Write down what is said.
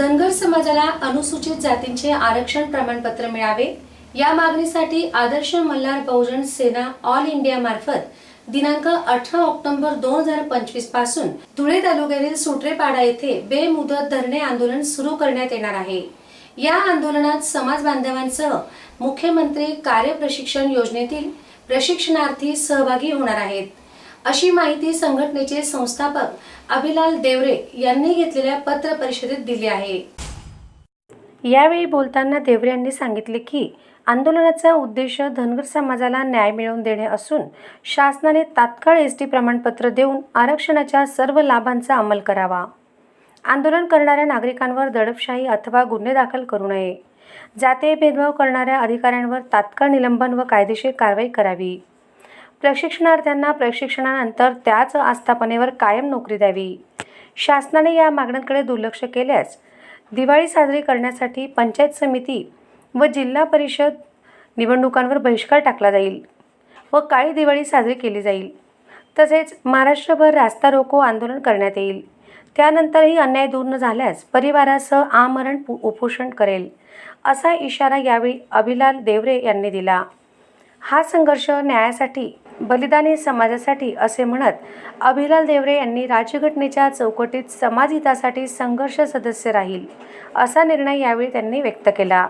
धनगर समाजाला अनुसूचित जातींचे आरक्षण प्रमाणपत्र मिळावे. या मागणीसाठी आदर्श मल्हार बहुजन सेना ऑल इंडिया मार्फत दिनांक अठरा ऑक्टोबर दोन हजार पंचवीसपासून धुळे तालुक्यातील सुटरेपाडा येथे बेमुदत धरणे आंदोलन सुरू करण्यात येणार आहे. या आंदोलनात समाज बांधवांसह मुख्यमंत्री कार्यप्रशिक्षण योजनेतील प्रशिक्षणार्थी सहभागी होणार आहेत. अशी माहिती संघटनेचे संस्थापक अभिलाल देवरे यांनी घेतलेल्या पत्र परिषदेत दिली आहे. यावेळी बोलताना देवरे यांनी सांगितले की आंदोलनाचा उद्देश धनगर समाजाला न्याय मिळवून देणे असून शासनाने तात्काळ एस टी प्रमाणपत्र देऊन आरक्षणाच्या सर्व लाभांचा अंमल करावा. आंदोलन करणाऱ्या नागरिकांवर दडपशाही अथवा गुन्हे दाखल करू नये. जातीय भेदभाव करणाऱ्या अधिकाऱ्यांवर तात्काळ निलंबन व कायदेशीर कारवाई करावी. प्रशिक्षणार्थ्यांना प्रशिक्षणानंतर त्याच आस्थापनेवर कायम नोकरी द्यावी. शासनाने या मागण्यांकडे दुर्लक्ष केल्यास दिवाळी साजरी करण्यासाठी पंचायत समिती व जिल्हा परिषद निवडणुकांवर बहिष्कार टाकला जाईल व काळी दिवाळी साजरी केली जाईल. तसेच महाराष्ट्रभर रास्ता रोको आंदोलन करण्यात येईल. त्यानंतरही अन्याय दूर न झाल्यास परिवारासह आमरण पु- उपोषण करेल असा इशारा यावेळी अभिलाल देवरे यांनी दिला. हा संघर्ष न्यायासाठी बलिदानी समाजासाठी असे म्हणत अभिलाल देवरे यांनी राज्यघटनेच्या चौकटीत समाजहितासाठी संघर्ष सदस्य राहील असा निर्णय यावेळी त्यांनी व्यक्त केला.